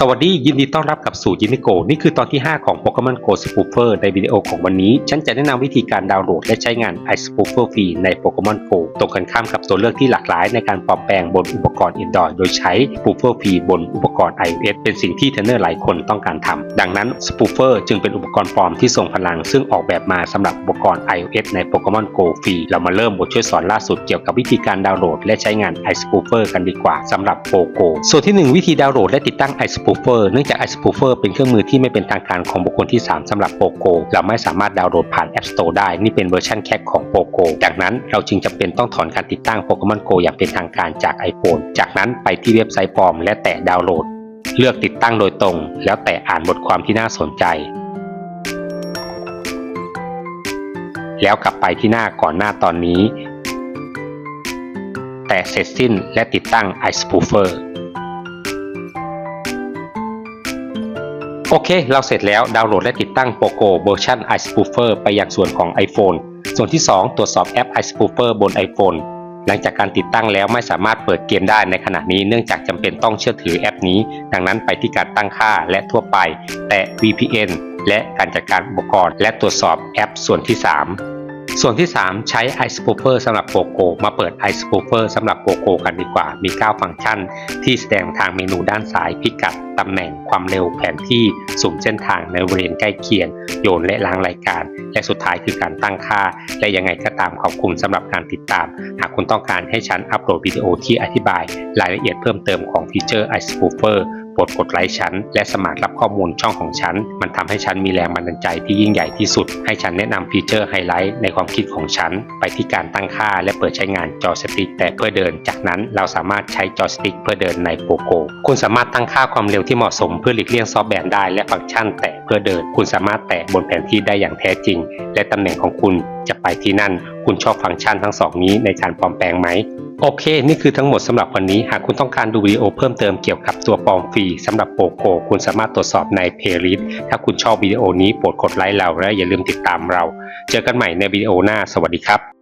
สวัสดียินดีต้อนรับกับสู่ยินิโก นี่คือตอนที่ 5 ของ Pokemon Go Spoofer ในวิดีโอของวันนี้ ฉันจะแนะนำวิธีการดาวน์โหลดและใช้งาน iSpoofer ฟรีใน Pokemon Go ตรงกันข้ามกับตัวเลือกที่หลากหลายในการปลอมแปลงบนอุปกรณ์ Android โดยใช้ Spoofer ฟรีบนอุป กรณ์ iOS เป็นสิ่งที่เทรนเนอร์หลายคนต้องการทำดังนั้น Spoofer จึงเป็นอุปกรณ์ปลอมที่ทรงพลัง ซึ่งออกแบบมาสำหรับอุปกรณ์ iOS ใน Pokemon Go ฟรี เรามาเริ่มบทช่วยสอนล่าสุดเกี่ยวกับวิธีการดาวน์โหลด และใช้งาน iSpoofer กันดีกว่าสำหรับ Pogo ส่วนที่หนึ่งวิธีดาวน์โหลดและติดตั้ง iSpoofer เนื่องจาก iSpoofer เป็นเครื่องมือที่ไม่เป็นทางการของบุคคลที่ 3สำหรับ Pogo เราไม่สามารถดาวน์โหลดผ่าน App Store ได้นี่เป็นเวอร์ชันแค่ของ Pogo ดังนั้นเราจึงจำเป็นต้องถอนการติดตั้ง Pokemon Go อย่างเป็นทางการจาก iPhone จากนั้นไปที่เว็บไซต์ปลอมและแตะดาวน์โหลด เลือกติดตั้งโดยตรง แล้วแต่อ่านบทความที่น่าสนใจ แล้วกลับไปที่หน้าก่อนหน้าตอนนี้ แต่เสร็จสิ้นและติดตั้ง iSpoofer โอเค เราเสร็จแล้วดาวน์โหลดและติดตั้ง Poco เวอร์ชัน iSpoofer ไปยังส่วนของ iPhone ส่วนที่ 2 ตรวจสอบแอป iSpoofer บน iPhone หลังจากการติดตั้งแล้วไม่สามารถเปิดเกมได้ในขณะนี้เนื่องจากจำเป็นต้องเชื่อถือแอปนี้ ดังนั้นไปที่การตั้งค่าและทั่วไป แต่ VPN และการจัดการอุปกรณ์ และตรวจสอบแอปส่วนที่ 3 ส่วนที่ 3 ใช้ iSpoofer สำหรับ Poco มาเปิด iSpoofer สำหรับ Poco กันดีกว่า มี 9 ฟังก์ชัน ที่แสดงทางเมนูด้านซ้ายพิกัด ตำแหน่งความเร็วแผนที่สุ่มเส้นทางในบริเวณใกล้เคียง โยนและล้างรายการ และสุดท้ายคือการตั้งค่า และยังไงก็ตามขอบคุณสำหรับการติดตาม หากคุณต้องการให้ฉันอัปโหลดวิดีโอที่อธิบาย รายละเอียดเพิ่มเติมของฟีเจอร์ iSpoofer โปรดกดไลค์ฉัน และสมัครรับข้อมูลช่องของฉัน มันทำให้ฉันมีแรงบันดาลใจที่ยิ่งใหญ่ที่สุด ให้ฉันแนะนำฟีเจอร์ไฮไลท์ในความคิดของฉัน ไปที่การตั้งค่าและเปิดใช้งานจอสติ๊กแต่เพื่อเดิน จากนั้นเราสามารถใช้จอสติ๊กเพื่อเดินในโปโกคุณสามารถตั้งค่าความเร็วที่เหมาะสมเพื่อหลีกเลี่ยงซอฟต์แวร์ได้และฟังก์ชัน แตะเพื่อเดิน คุณสามารถแตะบนแผนที่ได้อย่างแท้จริง และตำแหน่งของคุณจะไปที่นั่น คุณชอบฟังก์ชันทั้งสองนี้ในการปลอมแปลงไหม โอเค นี่คือทั้งหมดสำหรับวันนี้ หากคุณต้องการดูวิดีโอเพิ่มเติมเกี่ยวกับตัวปลอมฟรีสำหรับโปโกคุณสามารถตรวจสอบในเพลย์ลิสต์ถ้าคุณชอบวิดีโอนี้โปรดกดไลค์เราและอย่าลืมติดตามเรา เจอกันใหม่ในวิดีโอหน้า สวัสดีครับ